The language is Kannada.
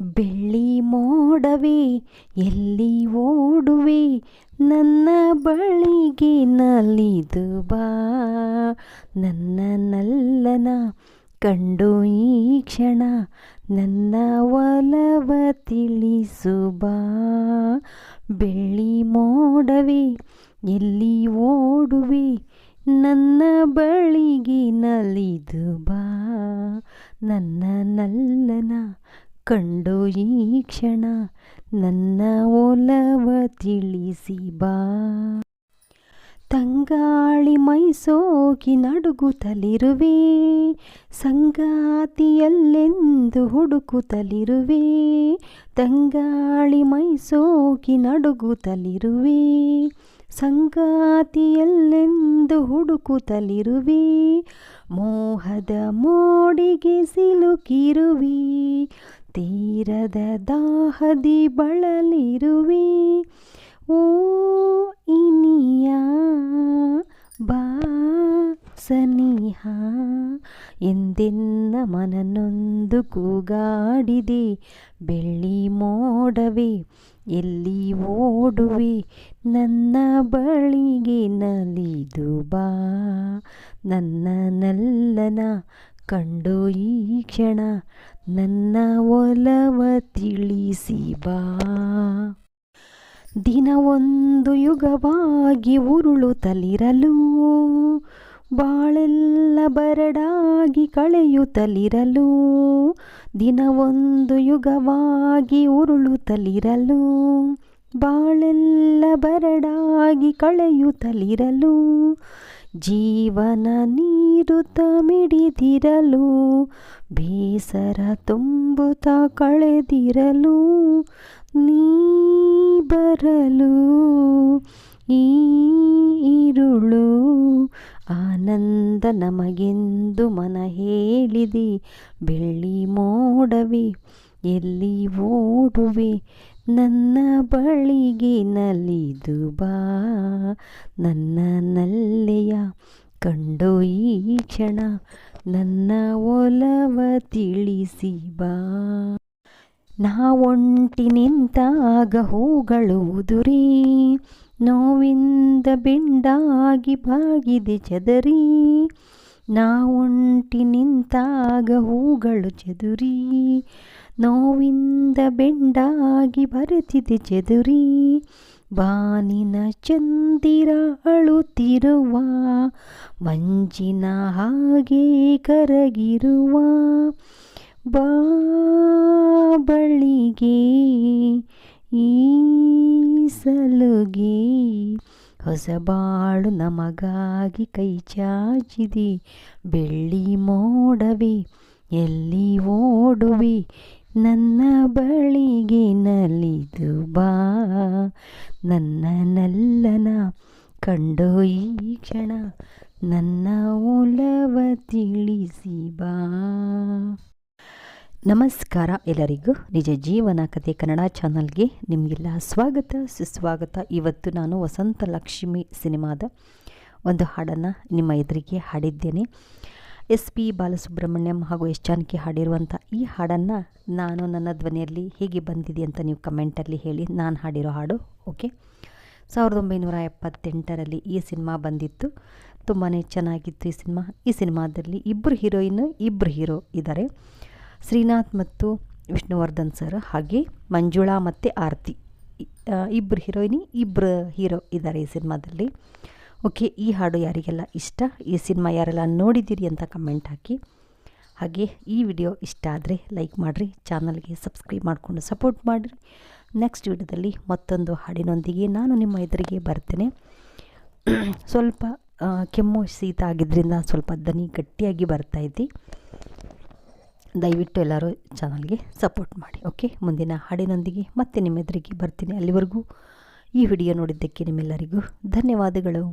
ಬೆಳ್ಳಿ ಮೋಡವೇ, ಎಲ್ಲಿ ಓಡುವೆ? ನನ್ನ ಬಳಿಗೆ ನಲಿದು ಬಾ. ನನ್ನ ನಲ್ಲನ ಕಂಡು ಈ ಕ್ಷಣ, ನನ್ನ ಒಲವ ತಿಳಿಸುಬಾ ಬೆಳ್ಳಿ ಮೋಡವೇ, ಎಲ್ಲಿ ಓಡುವೆ? ನನ್ನ ಬಳಿಗೆ ನಲಿದು ಬಾ. ನನ್ನ ನಲ್ಲನ ಕಂಡು ಈ ಕ್ಷಣ ನನ್ನ ಒಲವ ತಿಳಿಸಿ ಬಾ. ತಂಗಾಳಿ ಮೈಸೋಗಿ ನಡುಗುತ್ತಲಿರುವೆ ಸಂಗಾತಿಯಲ್ಲೆಂದು ಹುಡುಕುತ್ತಲಿರುವೆ ತಂಗಾಳಿ ಮೈಸೋಗಿ ನಡುಗುತ್ತಲಿರುವೆ ಸಂಗಾತಿಯಲ್ಲೆಂದು ಹುಡುಕುತ್ತಲಿರುವೆ ಮೋಹದ ಮೋಡಿಗೆ ಸಿಲುಕಿರುವೆ ತೀರದ ದಾಹದಿ ಬಳಲಿರುವೆ. ಓ ಇನಿಯ ಬಾ ಸನಿಹ ಎಂದೆನ್ನ ಮನನೊಂದು ಕೂಗಾಡಿದೆ. ಬೆಳ್ಳಿ ಮೋಡವೆ, ಎಲ್ಲಿ ಓಡುವೆ. ನನ್ನ ಬಳಿಗೆ ನಲಿದು ಬಾ. ನನ್ನ ನಲ್ಲನ ಕಂಡು ಈ ಕ್ಷಣ ನನ್ನ ಒಲವ ತಿಳಿಸಿ ಬಾ. ದಿನವೊಂದು ಯುಗವಾಗಿ ಉರುಳುತ್ತಲಿರಲು ಬಾಳೆಲ್ಲ ಬರಡಾಗಿ ಕಳೆಯುತ್ತಲಿರಲು ದಿನವೊಂದು ಯುಗವಾಗಿ ಉರುಳುತ್ತಲಿರಲು ಬಾಳೆಲ್ಲ ಬರಡಾಗಿ ಕಳೆಯುತ್ತಲಿರಲು ಜೀವನ ನೀರುತ್ತ ಮಿಡಿದಿರಲು, ಬೇಸರ ತುಂಬುತ್ತ ಕಳೆದಿರಲು, ನೀ ಬರಲು, ಈ ಇರುಳು, ಆನಂದ ನಮಗೆಂದು ಮನ ಹೇಳಿದೆ, ಬೆಳ್ಳಿ ಮೋಡವಿ, ಎಲ್ಲಿ ಓಡುವೆ, ನನ್ನ ಬಳಿಗೆ ನಲಿದು ಬಾ, ನನ್ನ ನಲ್ಲೆಯ ಕಂಡು ಈ ಕ್ಷಣ ನನ್ನ ಒಲವ ತಿಳಿಸಿ ಬಾ. ನಾ ಒಂಟಿ ನಿಂತಾಗ ಹೂಗಳು ಉದುರಿ, ನೋವಿಂದ ಬೆಂಡಾಗಿ ಬಾಗಿದೆ ಚದರಿ. ನಾ ಒಂಟಿ ನಿಂತಾಗ ಹೂಗಳು ಚದುರಿ, ನೋವಿಂದ ಬೆಂಡಾಗಿ ಬರೆತಿದೆ ಚದುರಿ. ಬಾನಿನ ಚಂದಿರ ಅಳುತ್ತಿರುವ, ಮಂಜಿನ ಹಾಗೆ ಕರಗಿರುವ ಬಾ ಬಳಿಗೆ ಈ ಸಲುಗೆ ಹೊಸ ಬಾಳು ನಮಗಾಗಿ ಕೈ ಚಾಚಿದೆ. ಬೆಳ್ಳಿ ಮೋಡವೇ, ಎಲ್ಲಿ ಓಡುವೆ ನನ್ನ ಬಳಿಗೆ ನಲಿದು ಬಾ. ನನ್ನ ನಲ್ಲನ ಕಂಡೋ ಈ ಕ್ಷಣ ನನ್ನ ಒಲವ ತಿಳಿಸಿ ಬಾ. ನಮಸ್ಕಾರ ಎಲ್ಲರಿಗೂ. ನಿಜ ಜೀವನ ಕಥೆ ಕನ್ನಡ ಚಾನಲ್ಗೆ ನಿಮಗೆಲ್ಲ ಸ್ವಾಗತ. ಸುಸ್ವಾಗತ. ಇವತ್ತು ನಾನು ವಸಂತ ಲಕ್ಷ್ಮಿ ಸಿನಿಮಾದ ಒಂದು ಹಾಡನ್ನು ನಿಮ್ಮ ಎದುರಿಗೆ ಹಾಡಿದ್ದೇನೆ. ಎಸ್ ಪಿ ಬಾಲಸುಬ್ರಹ್ಮಣ್ಯಂ ಹಾಗೂ ಎಸ್ ಜಾನಕಿ ಹಾಡಿರುವಂಥ ಈ ಹಾಡನ್ನು ನಾನು ನನ್ನ ಧ್ವನಿಯಲ್ಲಿ ಹೇಗೆ ಬಂದಿದೆ ಅಂತ ನೀವು ಕಮೆಂಟಲ್ಲಿ ಹೇಳಿ ನಾನು ಹಾಡಿರೋ ಹಾಡು, ಓಕೆ? ಸಾವಿರದ ಒಂಬೈನೂರ ಎಪ್ಪತ್ತೆಂಟರಲ್ಲಿ ಈ ಸಿನಿಮಾ ಬಂದಿತ್ತು. ತುಂಬಾ ಚೆನ್ನಾಗಿತ್ತು ಈ ಸಿನಿಮಾ. ಈ ಸಿನಿಮಾದಲ್ಲಿ ಇಬ್ಬರು ಹೀರೋಯಿನ್ ಇಬ್ಬರು ಹೀರೋ ಇದ್ದಾರೆ. ಶ್ರೀನಾಥ್ ಮತ್ತು ವಿಷ್ಣುವರ್ಧನ್ ಸರ್ ಹಾಗೆ ಮಂಜುಳಾ ಮತ್ತು ಆರತಿ. ಇಬ್ಬರು ಹೀರೋಯಿನಿ ಇಬ್ಬರು ಹೀರೋ ಇದ್ದಾರೆ ಈ ಸಿನಿಮಾದಲ್ಲಿ. ಓಕೆ, ಈ ಹಾಡು ಯಾರಿಗೆಲ್ಲ ಇಷ್ಟ? ಈ ಸಿನಿಮಾ ಯಾರೆಲ್ಲ ನೋಡಿದ್ದೀರಿ ಅಂತ ಕಮೆಂಟ್ ಹಾಕಿ. ಹಾಗೆ ಈ ವಿಡಿಯೋ ಇಷ್ಟ ಆದರೆ ಲೈಕ್ ಮಾಡಿರಿ, ಚಾನಲ್ಗೆ ಸಬ್ಸ್ಕ್ರೈಬ್ ಮಾಡಿಕೊಂಡು ಸಪೋರ್ಟ್ ಮಾಡಿರಿ. ನೆಕ್ಸ್ಟ್ ವಿಡಿಯೋದಲ್ಲಿ ಮತ್ತೊಂದು ಹಾಡಿನೊಂದಿಗೆ ನಾನು ನಿಮ್ಮ ಎದುರಿಗೆ ಬರ್ತೇನೆ. ಸ್ವಲ್ಪ ಕೆಮ್ಮು ಶೀತ ಆಗಿದ್ದರಿಂದ ಸ್ವಲ್ಪ ದನಿ ಗಟ್ಟಿಯಾಗಿ ಬರ್ತಾಯಿದ್ದಿ ದಯವಿಟ್ಟು ಎಲ್ಲರೂ ಚಾನಲ್ಗೆ ಸಪೋರ್ಟ್ ಮಾಡಿ, ಓಕೆ? ಮುಂದಿನ ಹಾಡಿನೊಂದಿಗೆ ಮತ್ತೆ ನಿಮ್ಮ ಎದುರಿಗೆ ಬರ್ತೀನಿ ಅಲ್ಲಿವರೆಗೂ. ಈ ವಿಡಿಯೋ ನೋಡಿದ್ದಕ್ಕೆ ನಿಮ್ಮೆಲ್ಲರಿಗೂ ಧನ್ಯವಾದಗಳು.